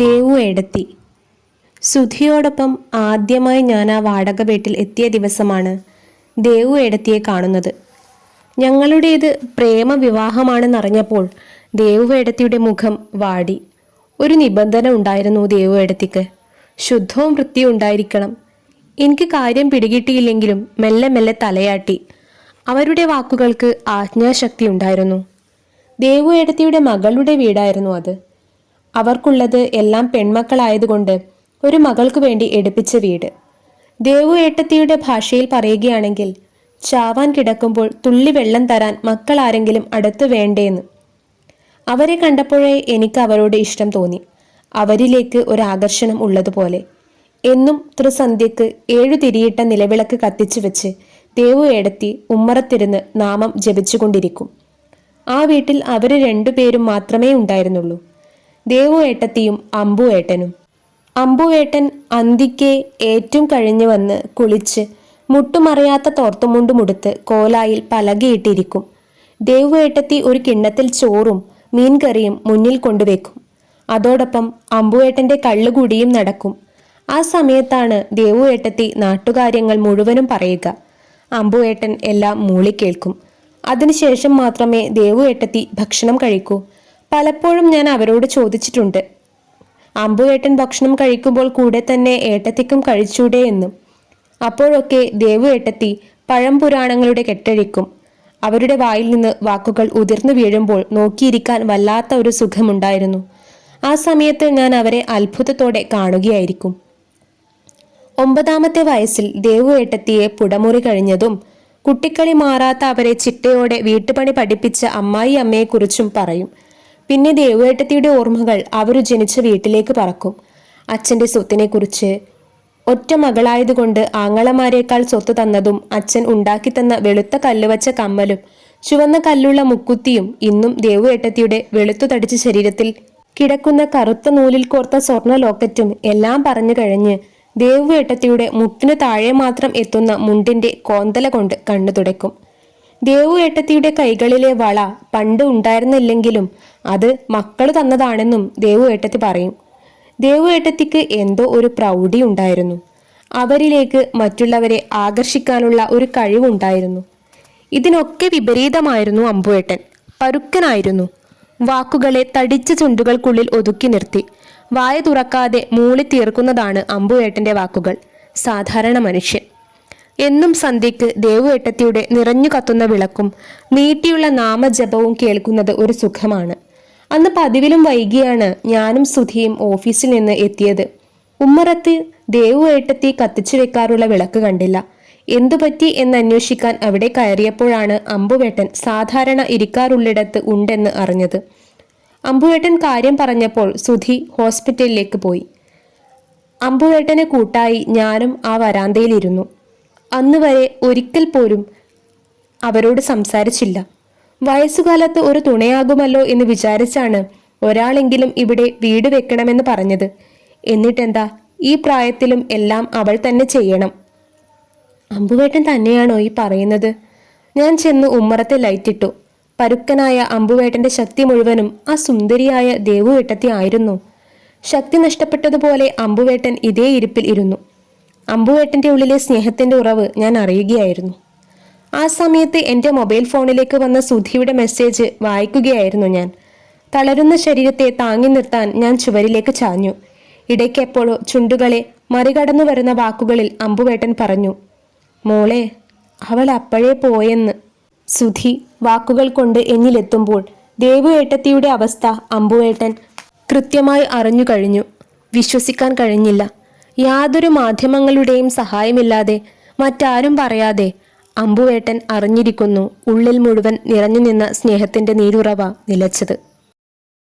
ദേവു എടത്തി. സുധിയോടൊപ്പം ആദ്യമായി ഞാൻ ആ വാടക വീട്ടിൽ എത്തിയ ദിവസമാണ് ദേവു എടത്തിയെ കാണുന്നത്. ഞങ്ങളുടേത് പ്രേമ വിവാഹമാണെന്നറിഞ്ഞപ്പോൾ ദേവു എടത്തിയുടെ മുഖം വാടി. ഒരു നിബന്ധന ഉണ്ടായിരുന്നു ദേവു എടത്തിക്ക്. ശുദ്ധവും വൃത്തിയും ഉണ്ടായിരിക്കണം. എനിക്ക് കാര്യം പിടികിട്ടിയില്ലെങ്കിലും മെല്ലെ മെല്ലെ തലയാട്ടി. അവരുടെ വാക്കുകൾക്ക് ആജ്ഞാശക്തി ഉണ്ടായിരുന്നു. ദേവു എടത്തിയുടെ മകളുടെ വീടായിരുന്നു അത്. അവർക്കുള്ളത് എല്ലാം പെൺമക്കളായതുകൊണ്ട് ഒരു മകൾക്ക് വേണ്ടി എടുപ്പിച്ച വീട്. ദേവു ഏട്ടത്തിയുടെ ഭാഷയിൽ പറയുകയാണെങ്കിൽ ചാവാൻ കിടക്കുമ്പോൾ തുള്ളി വെള്ളം തരാൻ മക്കൾ ആരെങ്കിലും അടുത്ത് വേണ്ടേന്ന്. അവരെ കണ്ടപ്പോഴേ എനിക്ക് അവരോട് ഇഷ്ടം തോന്നി. അവരിലേക്ക് ഒരു ആകർഷണം ഉള്ളതുപോലെ. എന്നും ത്രിസന്ധ്യക്ക് ഏഴു തിരിയിട്ട നിലവിളക്ക് കത്തിച്ചു വെച്ച് ദേവു ഏടത്തി ഉമ്മറത്തിരുന്ന് നാമം ജപിച്ചുകൊണ്ടിരിക്കും. ആ വീട്ടിൽ അവർ രണ്ടുപേരും മാത്രമേ ഉണ്ടായിരുന്നുള്ളൂ. ദേവു ഏട്ടത്തിയും അമ്പു ഏട്ടനും അമ്പു ഏട്ടൻ അന്തിക്ക് ഏറ്റവും കഴിഞ്ഞു വന്ന് കുളിച്ച് മുട്ടുമറിയാത്ത തോർത്തുമുണ്ടുമുടുത്ത് കോലായിൽ പലകയിട്ടിരിക്കും. ദേവുവേട്ടത്തി ഒരു കിണ്ണത്തിൽ ചോറും മീൻകറിയും മുന്നിൽ കൊണ്ടുവെക്കും. അതോടൊപ്പം അമ്പുവേട്ടന്റെ കള്ളുകൂടിയും നടക്കും. ആ സമയത്താണ് ദേവുവേട്ടത്തി നാട്ടുകാര്യങ്ങൾ മുഴുവനും പറയുക. അമ്പുവേട്ടൻ എല്ലാം മൂളിക്കേൾക്കും. അതിനുശേഷം മാത്രമേ ദേവുവേട്ടത്തി ഭക്ഷണം കഴിക്കൂ. പലപ്പോഴും ഞാൻ അവരോട് ചോദിച്ചിട്ടുണ്ട്. അമ്പുവേട്ടൻ ഭക്ഷണം കഴിക്കുമ്പോൾ കൂടെ തന്നെ ഏട്ടത്തിക്കും കഴിച്ചൂടെ എന്നും. അപ്പോഴൊക്കെ ദേവു ഏട്ടത്തി പഴംപുരാണങ്ങളുടെ കെട്ടഴിക്കും. അവരുടെ വായിൽ നിന്ന് വാക്കുകൾ ഉതിർന്നു വീഴുമ്പോൾ നോക്കിയിരിക്കാൻ വല്ലാത്ത ഒരു സുഖമുണ്ടായിരുന്നു. ആ സമയത്ത് ഞാൻ അവരെ അത്ഭുതത്തോടെ കാണുകയായിരിക്കും. ഒമ്പതാമത്തെ വയസ്സിൽ ദേവു ഏട്ടത്തിയെ പുടമുറി കഴിഞ്ഞതും കുട്ടിക്കളി മാറാത്ത അവരെ ചിട്ടയോടെ വീട്ടുപണി പഠിപ്പിച്ച അമ്മായി അമ്മയെക്കുറിച്ചും പറയും. പിന്നെ ദേവേട്ടത്തിയുടെ ഓർമ്മകൾ അവർ ജനിച്ച വീട്ടിലേക്ക് പറക്കും. അച്ഛന്റെ സ്വത്തിനെക്കുറിച്ച് ഒറ്റ മകളായതുകൊണ്ട് ആങ്ങളമാരേക്കാൾ സ്വത്ത് തന്നതും അച്ഛൻ ഉണ്ടാക്കി തന്ന വെളുത്ത കല്ലുവച്ച കമ്മലും ചുവന്ന കല്ലുള്ള മുക്കുത്തിയും ഇന്നും ദേവുവേട്ടത്തിയുടെ വെളുത്തു തടിച്ച ശരീരത്തിൽ കിടക്കുന്ന കറുത്ത നൂലിൽ കോർത്ത സ്വർണ ലോക്കറ്റും എല്ലാം പറഞ്ഞു കഴിഞ്ഞ് ദേവുവേട്ടത്തിയുടെ മുട്ടിനു താഴെ മാത്രം എത്തുന്ന മുണ്ടിന്റെ കോന്തല കൊണ്ട് കണ്ണു തുടയ്ക്കും. ദേവുവേട്ടത്തിയുടെ കൈകളിലെ വള പണ്ട് ഉണ്ടായിരുന്നില്ലെങ്കിലും അത് മക്കൾ തന്നതാണെന്നും ദേവു ഏട്ടത്തി പറയും. ദേവു ഏട്ടത്തിക്ക് എന്തോ ഒരു പ്രൗഢി ഉണ്ടായിരുന്നു. അവരിലേക്ക് മറ്റുള്ളവരെ ആകർഷിക്കാനുള്ള ഒരു കഴിവുണ്ടായിരുന്നു. ഇതിനൊക്കെ വിപരീതമായിരുന്നു അമ്പുവേട്ടൻ. പരുക്കനായിരുന്നു. വാക്കുകളെ തടിച്ച ചുണ്ടുകൾക്കുള്ളിൽ ഒതുക്കി നിർത്തി. വായ തുറക്കാതെ മൂളി തീർക്കുന്നതാണ് അമ്പുവേട്ടന്റെ വാക്കുകൾ. സാധാരണ മനുഷ്യൻ. എന്നും സന്ധ്യയ്ക്ക് ദേവുവേട്ടത്തിയുടെ നിറഞ്ഞു കത്തുന്ന വിളക്കും നീട്ടിയുള്ള നാമജപവും കേൾക്കുന്നത് ഒരു സുഖമാണ്. അന്ന് പതിവിലും വൈകിയാണ് ഞാനും സുധിയും ഓഫീസിൽ നിന്ന് എത്തിയത്. ഉമ്മറത്ത് ദേവുവേട്ടത്തി കത്തിച്ചു വെക്കാറുള്ള വിളക്ക് കണ്ടില്ല. എന്തുപറ്റി എന്നന്വേഷിക്കാൻ അവിടെ കയറിയപ്പോഴാണ് അമ്പുവേട്ടൻ സാധാരണ ഇരിക്കാറുള്ളിടത്ത് ഉണ്ടെന്ന് അറിഞ്ഞത്. അമ്പുവേട്ടൻ കാര്യം പറഞ്ഞപ്പോൾ സുധി ഹോസ്പിറ്റലിലേക്ക് പോയി. അമ്പുവേട്ടനെ കൂട്ടായി ഞാനും ആ വരാന്തയിലിരുന്നു. അന്ന് വരെ ഒരിക്കൽ പോലും അവരോട് സംസാരിച്ചില്ല. വയസ്സുകാലത്ത് ഒരു തുണയാകുമല്ലോ എന്ന് വിചാരിച്ചാണ് ഒരാളെങ്കിലും ഇവിടെ വീട് വെക്കണമെന്ന് പറഞ്ഞത്. എന്നിട്ടെന്താ? ഈ പ്രായത്തിലും എല്ലാം അവൾ തന്നെ ചെയ്യണം. അമ്പുവേട്ടൻ തന്നെയാണോ ഈ പറയുന്നത്? ഞാൻ ചെന്ന് ഉമ്മറത്തെ ലൈറ്റിട്ടു. പരുക്കനായ അമ്പുവേട്ടന്റെ ശക്തി മുഴുവനും ആ സുന്ദരിയായ ദേവുവേട്ടത്തി ആയിരുന്നു. ശക്തി നഷ്ടപ്പെട്ടതുപോലെ അമ്പുവേട്ടൻ ഇതേ ഇരിപ്പിൽ ഇരുന്നു. അമ്പുവേട്ടന്റെ ഉള്ളിലെ സ്നേഹത്തിന്റെ ഉറവ് ഞാൻ അറിയുകയായിരുന്നു. ആ സമയത്ത് എന്റെ മൊബൈൽ ഫോണിലേക്ക് വന്ന സുധിയുടെ മെസ്സേജ് വായിക്കുകയായിരുന്നു ഞാൻ. തളരുന്ന ശരീരത്തെ താങ്ങി നിർത്താൻ ഞാൻ ചുവരിലേക്ക് ചാഞ്ഞു. ഇടയ്ക്കെപ്പോഴോ ചുണ്ടുകളെ മറികടന്നു വരുന്ന വാക്കുകളിൽ അമ്പുവേട്ടൻ പറഞ്ഞു മോളെ അവൾ അപ്പോഴേ പോയെന്ന്. സുധി വാക്കുകൾ കൊണ്ട് എന്നിലെത്തുമ്പോൾ ദേവുവേട്ടത്തിയുടെ അവസ്ഥ അമ്പുവേട്ടൻ കൃത്യമായി അറിഞ്ഞു കഴിഞ്ഞു. വിശ്വസിക്കാൻ കഴിഞ്ഞില്ല. യാതൊരു മാധ്യമങ്ങളുടെയും സഹായമില്ലാതെ മറ്റാരും പറയാതെ അമ്പുവേട്ടൻ അറിഞ്ഞിരിക്കുന്നു ഉള്ളിൽ മുഴുവൻ നിറഞ്ഞു നിന്ന സ്നേഹത്തിന്റെ നീരുറവ നിലച്ചത്.